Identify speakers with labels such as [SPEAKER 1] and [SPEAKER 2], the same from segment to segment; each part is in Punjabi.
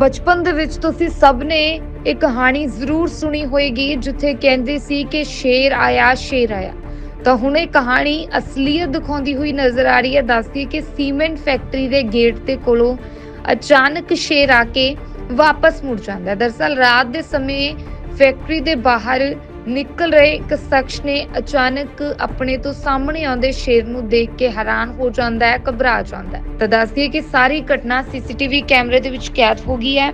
[SPEAKER 1] ਬਚਪਨ ਦੇ ਵਿੱਚ ਤੁਸੀਂ ਸਭ ਨੇ ਇਹ ਕਹਾਣੀ ਜ਼ਰੂਰ ਸੁਣੀ ਹੋਏਗੀ, ਜਿੱਥੇ ਕਹਿੰਦੇ ਸੀ ਕਿ ਸ਼ੇਰ ਆਇਆ ਸ਼ੇਰ ਆਇਆ। ਤਾਂ ਹੁਣ ਇਹ ਕਹਾਣੀ ਅਸਲੀਅਤ ਦਿਖਾਉਂਦੀ ਹੋਈ ਨਜ਼ਰ ਆ ਰਹੀ ਹੈ। ਦੱਸਦੀ ਕਿ ਸੀਮੈਂਟ ਫੈਕਟਰੀ ਦੇ ਗੇਟ ਦੇ ਕੋਲੋਂ ਅਚਾਨਕ ਸ਼ੇਰ ਆ ਕੇ ਵਾਪਸ ਮੁੜ ਜਾਂਦਾ ਹੈ। ਦਰਸਲ ਰਾਤ ਦੇ ਸਮੇਂ ਫੈਕਟਰੀ ਦੇ ਬਾਹਰ ਨਿਕਲ ਰਹੇ ਇੱਕ ਸ਼ਖਸ ਨੇ ਅਚਾਨਕ ਆਪਣੇ ਤੋਂ ਸਾਹਮਣੇ ਆਉਂਦੇ ਸ਼ੇਰ ਨੂੰ ਦੇਖ ਕੇ ਹੈਰਾਨ ਹੋ ਜਾਂਦਾ ਹੈ, ਘਬਰਾ ਜਾਂਦਾ ਹੈ। ਤਾਂ ਦੱਸਦੀ ਕਿ ਸਾਰੀ ਘਟਨਾ ਸੀਸੀਟੀਵੀ ਕੈਮਰੇ ਦੇ ਵਿੱਚ ਕੈਦ ਹੋ ਗਈ ਹੈ।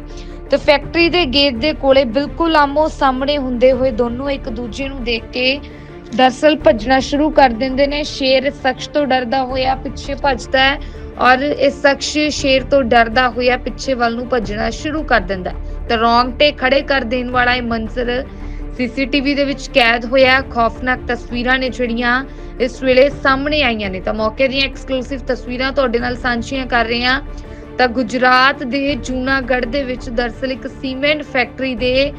[SPEAKER 1] ਤੇ ਫੈਕਟਰੀ ਦੇ ਗੇਟ ਦੇ ਕੋਲੇ ਬਿਲਕੁਲ ਆਮੋ ਸਾਹਮਣੇ ਹੁੰਦੇ ਹੋਏ ਦੋਨੋਂ ਇੱਕ ਦੂਜੇ ਨੂੰ ਦੇਖ ਕੇ ਦਰਸਲ ਭੱਜਣਾ ਸ਼ੁਰੂ ਕਰ ਦਿੰਦੇ ਨੇ। ਸ਼ੇਰ ਸ਼ਖਸ ਤੋਂ ਡਰਦਾ ਹੋਇਆ ਪਿੱਛੇ ਭੱਜਦਾ ਹੈ ਔਰ ਇਸ ਸ਼ਖਸ ਸ਼ੇਰ ਤੋਂ ਡਰਦਾ ਹੋਇਆ ਪਿੱਛੇ ਵੱਲ ਨੂੰ ਭੱਜਣਾ ਸ਼ੁਰੂ ਕਰ ਦਿੰਦਾ ਹੈ। ਤੇ ਰੌਂਗਟੇ ਖੜੇ ਕਰ ਦੇਣ ਵਾਲਾ ਇਹ ਮੰਜ਼ਰ ਸੀਸੀਟੀਵੀ ਦੇ ਵਿੱਚ ਕੈਦ ਹੋਇਆ। ਖੌਫਨਾਕ ਤਸਵੀਰਾਂ ਨੇ ਜਿਹੜੀਆਂ ਇਸ ਵੇਲੇ ਸਾਹਮਣੇ ਆਈਆਂ ਨੇ। ਤਾਂ ਮੌਕੇ ਦੀਆਂ ਐਕਸਕਲੂਸਿਵ ਤਸਵੀਰਾਂ ਤੁਹਾਡੇ ਨਾਲ ਸਾਂਝੀਆਂ ਕਰ ਰਹੇ ਹਾਂ। ਤਾਂ ਗੁਜਰਾਤ ਦੇ ਜੂਨਾਗੜ੍ਹ ਦੇ ਵਿੱਚ ਦਰਸਲ ਇੱਕ ਸੀਮੈਂਟ ਫੈਕਟਰੀ ਦੇ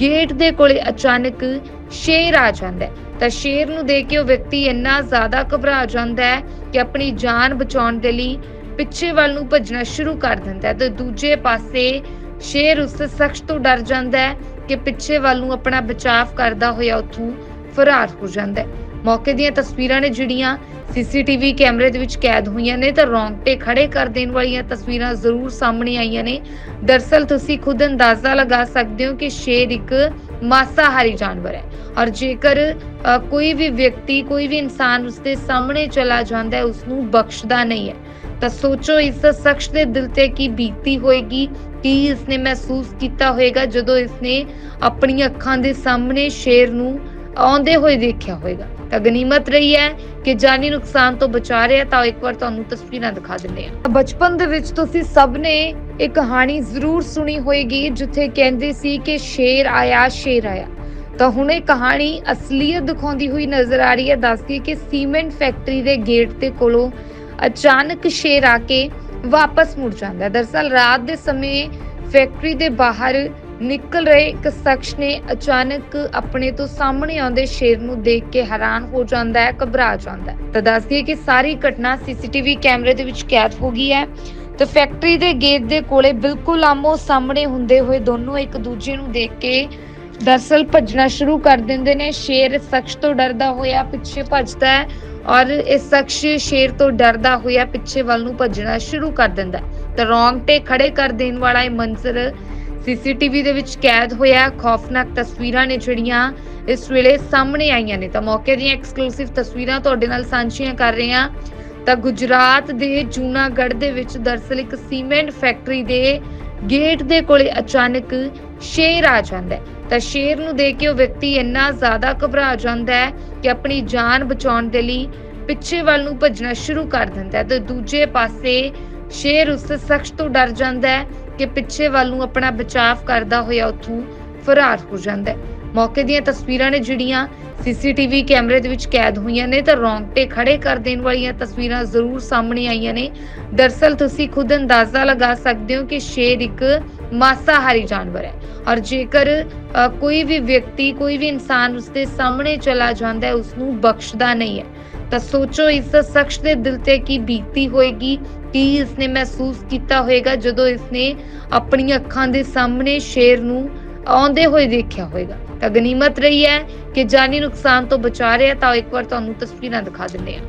[SPEAKER 1] ਗੇਟ ਦੇ ਕੋਲੇ ਅਚਾਨਕ ਸ਼ੇਰ ਆ ਜਾਂਦਾ ਹੈ। ਤਾਂ ਸ਼ੇਰ ਨੂੰ ਦੇਖ ਕੇ ਉਹ ਵਿਅਕਤੀ ਇੰਨਾ ਜ਼ਿਆਦਾ ਘਬਰਾ ਜਾਂਦਾ ਹੈ ਕਿ ਆਪਣੀ ਜਾਨ ਬਚਾਉਣ ਦੇ ਲਈ ਪਿੱਛੇ ਵੱਲ ਨੂੰ ਭੱਜਣਾ ਸ਼ੁਰੂ ਕਰ ਦਿੰਦਾ ਹੈ। ਤੇ ਦੂਜੇ ਪਾਸੇ ਸ਼ੇਰ ਉਸ ਸ਼ਖਸ ਤੋਂ ਡਰ ਜਾਂਦਾ ਹੈ ਕਿ ਪਿੱਛੇ ਵੱਲ ਨੂੰ ਆਪਣਾ ਬਚਾਅ ਕਰਦਾ ਹੋਇਆ ਉੱਥੋਂ ਫਰਾਰ ਹੋ ਜਾਂਦਾ ਹੈ। ਮੌਕੇ ਦੀਆਂ ਤਸਵੀਰਾਂ ਨੇ ਜਿਹੜੀਆਂ ਸੀਸੀਟੀਵੀ ਕੈਮਰੇ ਦੇ ਵਿੱਚ ਕੈਦ ਹੋਈਆਂ ਨੇ, ਤਾਂ ਰੌਂਗਟੇ ਖੜੇ ਕਰ ਦੇਣ ਵਾਲੀਆਂ ਤਸਵੀਰਾਂ ਜ਼ਰੂਰ ਸਾਹਮਣੇ ਆਈਆਂ ਨੇ। ਦਰਸਲ ਤੁਸੀਂ ਖੁਦ ਅੰਦਾਜ਼ਾ ਲਗਾ ਸਕਦੇ ਹੋ ਕਿ ਸ਼ੇਰ ਇੱਕ ਮਾਸਾਹਾਰੀ ਜਾਨਵਰ ਹੈ ਔਰ ਜੇਕਰ ਕੋਈ ਵੀ ਵਿਅਕਤੀ, ਕੋਈ ਵੀ ਇਨਸਾਨ ਉਸਦੇ ਸਾਹਮਣੇ ਚਲਾ ਜਾਂਦਾ ਹੈ, ਉਸ ਨੂੰ ਬਖਸ਼ਦਾ ਨਹੀਂ ਹੈ। ਤਾਂ ਸੋਚੋ ਇਸ ਸ਼ਖਸ ਦੇ ਦਿਲ ਤੇ ਕੀ ਬੀਤੀ ਹੋਏਗੀ ਕੀ ਇਸਨੇ ਮਹਿਸੂਸ ਕੀਤਾ ਹੋਵੇਗਾ ਜਦੋਂ ਇਸਨੇ ਆਪਣੀਆਂ ਅੱਖਾਂ ਦੇ ਸਾਹਮਣੇ ਸ਼ੇਰ ਨੂੰ ਆਉਂਦੇ ਹੋਏ ਦੇਖਿਆ ਹੋਵੇਗਾ ਤਾਂ ਗਨੀਮਤ ਰਹੀ ਹੈ ਕਿ ਜਾਨੀ ਨੁਕਸਾਨ ਤੋਂ ਬਚਾ ਰਿਹਾ ਤਾਂ ਇੱਕ ਵਾਰ ਤੁਹਾਨੂੰ ਤਸਵੀਰਾਂ ਦਿਖਾ ਦਿੰਦੇ ਹਾਂ। ਬਚਪਨ ਦੇ ਵਿੱਚ ਤੁਸੀਂ ਸਭ ਨੇ ਇਹ ਕਹਾਣੀ ਜ਼ਰੂਰ ਸੁਣੀ ਹੋਏਗੀ, ਜਿੱਥੇ ਕਹਿੰਦੇ ਸੀ ਕਿ ਸ਼ੇਰ ਆਇਆ ਸ਼ੇਰ ਆਇਆ। ਤਾਂ ਹੁਣ ਇਹ ਕਹਾਣੀ ਅਸਲੀਅਤ ਦਿਖਾਉਂਦੀ ਹੋਈ ਨਜ਼ਰ ਆ ਰਹੀ ਹੈ। ਦੱਸਦੀ ਕਿ ਸੀਮੈਂਟ ਫੈਕਟਰੀ ਦੇ ਗੇਟ ਦੇ ਕੋਲੋਂ ਅਚਾਨਕ ਸ਼ੇਰ ਆ ਕੇ ਵਾਪਸ ਮੁੜ ਜਾਂਦਾ ਹੈ। ਦਰਸਲ ਰਾਤ ਦੇ ਸਮੇਂ ਫੈਕਟਰੀ ਦੇ ਬਾਹਰ ਨਿਕਲ ਰਹੇ ਇੱਕ ਸ਼ਖਸ ਨੇ ਅਚਾਨਕ ਆਪਣੇ ਤੋਂ ਸਾਹਮਣੇ ਆਉਂਦੇ ਸ਼ੇਰ ਨੂੰ ਦੇਖ ਕੇ ਹੈਰਾਨ ਹੋ ਜਾਂਦਾ ਹੈ, ਘਬਰਾ ਜਾਂਦਾ ਹੈ। ਤਾਂ ਦੱਸਦੀ ਹੈ ਕਿ ਸਾਰੀ ਘਟਨਾ ਸੀਸੀਟੀਵੀ ਕੈਮਰੇ ਦੇ ਵਿੱਚ ਕੈਦ ਹੋ ਗਈ ਹੈ। ਤੇ ਫੈਕਟਰੀ ਦੇ ਗੇਟ ਦੇ ਕੋਲੇ ਬਿਲਕੁਲ ਆਮੋ ਸਾਹਮਣੇ ਹੁੰਦੇ ਹੋਏ ਦੋਨੋਂ ਇੱਕ ਦੂਜੇ ਨੂੰ ਦੇਖ ਕੇ ਦਰਸਲ ਭੱਜਣਾ ਸ਼ੁਰੂ ਕਰ ਦਿੰਦੇ ਨੇ। ਸ਼ੇਰ ਸ਼ਖਸ ਤੋਂ ਡਰਦਾ ਹੋਇਆ ਪਿੱਛੇ ਭੱਜਦਾ ਹੈ। ਔਰ ਇਸ ਸ਼ਖਸ ਸ਼ੇਰ ਤੋਂ ਡਰਦਾ ਹੋਇਆ ਪਿੱਛੇ ਵੱਲ ਨੂੰ ਭੱਜਣਾ ਸ਼ੁਰੂ ਕਰ ਦਿੰਦਾ ਤੇ ਰੌਂਗਟੇ ਖੜੇ ਕਰ ਦੇਣ ਵਾਲਾ ਇਹ ਮੰਜ਼ਰ ਸੀਸੀਟੀਵੀ ਦੇ ਵਿੱਚ ਕੈਦ ਹੋਇਆ। ਖੌਫਨਾਕ ਤਸਵੀਰਾਂ ਨੇ ਜਿਹੜੀਆਂ ਇਸ ਵੇਲੇ ਸਾਹਮਣੇ ਆਈਆਂ ਨੇ। ਤਾਂ ਮੌਕੇ ਦੀਆਂ ਐਕਸਕਲੂਸਿਵ ਤਸਵੀਰਾਂ ਤੁਹਾਡੇ ਨਾਲ ਸਾਂਝੀਆਂ ਕਰ ਰਹੇ ਹਾਂ। ਤਾਂ ਗੁਜਰਾਤ ਦੇ ਜੂਨਾਗੜ੍ਹ ਦੇ ਵਿੱਚ ਦਰਸਲ ਇੱਕ ਸੀਮੈਂਟ ਫੈਕਟਰੀ ਦੇ ਗੇਟ ਦੇ ਕੋਲੇ ਅਚਾਨਕ ਸ਼ੇਰ ਆ ਜਾਂਦਾ ਹੈ। ਤਾਂ ਸ਼ੇਰ ਨੂੰ ਦੇਖ ਕੇ ਉਹ ਵਿਅਕਤੀ ਇੰਨਾ ਜ਼ਿਆਦਾ ਘਬਰਾ ਜਾਂਦਾ ਹੈ ਕਿ ਆਪਣੀ ਜਾਨ ਬਚਾਉਣ ਦੇ ਲਈ ਪਿੱਛੇ ਵੱਲ ਨੂੰ ਭੱਜਣਾ ਸ਼ੁਰੂ ਕਰ ਦਿੰਦਾ ਹੈ ਤੇ ਦੂਜੇ ਪਾਸੇ ਸ਼ੇਰ ਉਸ ਸ਼ਖਸ ਤੋਂ ਡਰ ਜਾਂਦਾ ਹੈ ਕਿ ਪਿੱਛੇ ਵੱਲ ਨੂੰ ਆਪਣਾ ਬਚਾਅ ਕਰਦਾ ਹੋਇਆ ਉੱਥੋਂ ਫਰਾਰ ਹੋ ਜਾਂਦਾ ਹੈ। ਮੌਕੇ ਦੀਆਂ ਤਸਵੀਰਾਂ ਨੇ ਜਿਹੜੀਆਂ ਸੀਸੀਟੀਵੀ ਕੈਮਰੇ ਦੇ ਵਿੱਚ ਕੈਦ ਹੋਈਆਂ ਨੇ ਤਾਂ ਰੌਂਗਟੇ ਖੜੇ ਕਰ ਦੇਣ ਵਾਲੀਆਂ ਤਸਵੀਰਾਂ ਜ਼ਰੂਰ ਸਾਹਮਣੇ ਆਈਆਂ ਨੇ। ਦਰਸਲ ਤੁਸੀਂ ਖੁਦ ਅੰਦਾਜ਼ਾ ਲਗਾ ਸਕਦੇ ਹੋ ਕਿ ਸ਼ੇਰ ਇੱਕ ਮਾਸਾਹਾਰੀ ਜਾਨਵਰ ਹੈ। ਔਰ ਜੇਕਰ ਕੋਈ ਵੀ ਵਿਅਕਤੀ, ਕੋਈ ਵੀ ਇਨਸਾਨ ਉਸਦੇ ਸਾਹਮਣੇ ਚਲਾ ਜਾਂਦਾ ਹੈ ਉਸ ਨੂੰ ਬਖਸ਼ਦਾ ਨਹੀਂ ਹੈ, ਤਾਂ ਸੋਚੋ ਇਸ ਸ਼ਖਸ ਦੇ ਦਿਲ ਤੇ ਕੀ ਬੀਤੀ ਹੋਏਗੀ, ਕੀ ਇਸਨੇ ਮਹਿਸੂਸ ਕੀਤਾ ਹੋਏਗਾ, ਜਦੋਂ ਇਸਨੇ ਆਪਣੀਆਂ ਅੱਖਾਂ ਦੇ ਸਾਹਮਣੇ ਸ਼ੇਰ ਨੂੰ ਆਉਂਦੇ ਹੋਏ ਦੇਖਿਆ ਹੋਏਗਾ। ਤਾਂ ਗਨੀਮਤ ਰਹੀ ਹੈ ਕਿ ਜਾਨੀ ਨੁਕਸਾਨ ਤੋਂ ਬਚਾ ਰਿਹਾ ਤਾਂ ਇੱਕ ਵਾਰ ਤੁਹਾਨੂੰ ਤਸਵੀਰਾਂ ਦਿਖਾ ਦਿੰਦੇ ਹਾਂ।